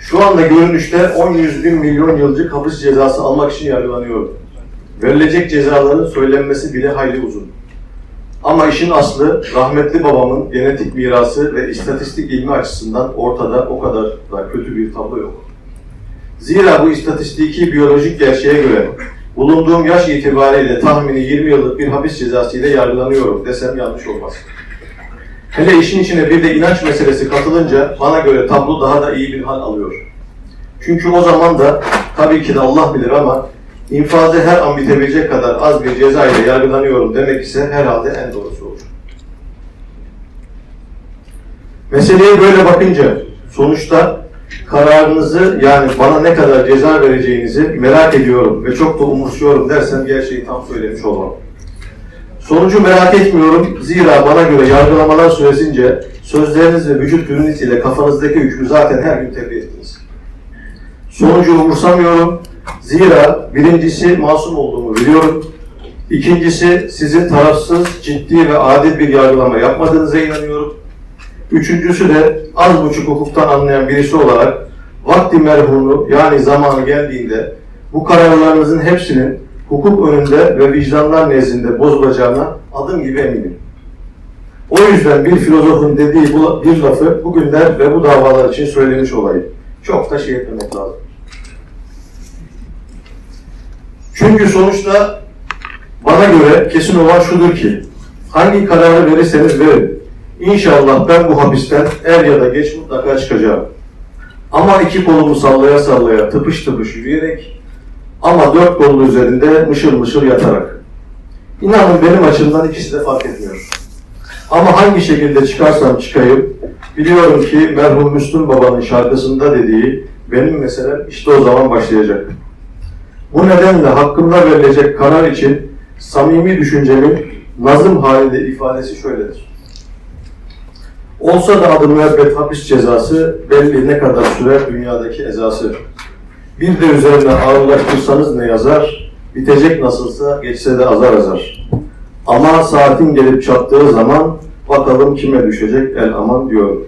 Şu anda görünüşte 10 yüz bin milyon yılcık hapis cezası almak için yargılanıyorum. Verilecek cezaların söylenmesi bile hayli uzun. Ama işin aslı rahmetli babamın genetik mirası ve istatistik ilmi açısından ortada o kadar da kötü bir tablo yok. Zira bu istatistiki biyolojik gerçeğe göre bulunduğum yaş itibariyle tahmini 20 yıllık bir hapis cezası ile yargılanıyorum desem yanlış olmaz. Hele işin içine bir de inanç meselesi katılınca bana göre tablo daha da iyi bir hal alıyor. Çünkü o zaman da tabii ki de Allah bilir ama infazı her an bitebilecek kadar az bir ceza ile yargılanıyorum demek ise herhalde en doğrusu olur. Meseleye böyle bakınca sonuçta kararınızı yani bana ne kadar ceza vereceğinizi merak ediyorum ve çok da umursuyorum dersem gerçeği tam söylemiş olmam. Sonucu merak etmiyorum. Zira bana göre yargılamalar süresince sözleriniz ve vücut ile kafanızdaki hükmü zaten her gün tebliğ ettiniz. Sonucu umursamıyorum. Zira birincisi masum olduğumu biliyorum. İkincisi sizin tarafsız, ciddi ve adil bir yargılama yapmadığınıza inanıyorum. Üçüncüsü de az buçuk hukuktan anlayan birisi olarak vakti merhunu yani zamanı geldiğinde bu kararlarınızın hepsinin hukuk önünde ve vicdanlar nezdinde bozulacağına adım gibi eminim. O yüzden bir filozofun dediği bu bir lafı bugünler ve bu davalar için söylemiş olayım. Çok da şey etmemek lazım. Çünkü sonuçta bana göre kesin olan şudur ki hangi kararı verirseniz verin. İnşallah ben bu hapisten er ya da geç mutlaka çıkacağım. Ama iki kolumu sallaya sallaya tıpış tıpış yürüyerek ama dört kolun üzerinde mışıl mışıl yatarak. İnanın benim açımdan ikisi de fark etmiyor. Ama hangi şekilde çıkarsam çıkayım, biliyorum ki merhum Müslüm Baba'nın şarkısında dediği benim meselem işte o zaman başlayacak. Bu nedenle hakkımda verilecek karar için samimi düşüncemin nazım halinde ifadesi şöyledir. Olsa da adı müebbet hapis cezası belli ne kadar sürer dünyadaki ezası. Bir de üzerine ağırlaştırsanız ne yazar, bitecek nasılsa geçse de azar azar. Ama saatin gelip çattığı zaman bakalım kime düşecek el aman diyorum.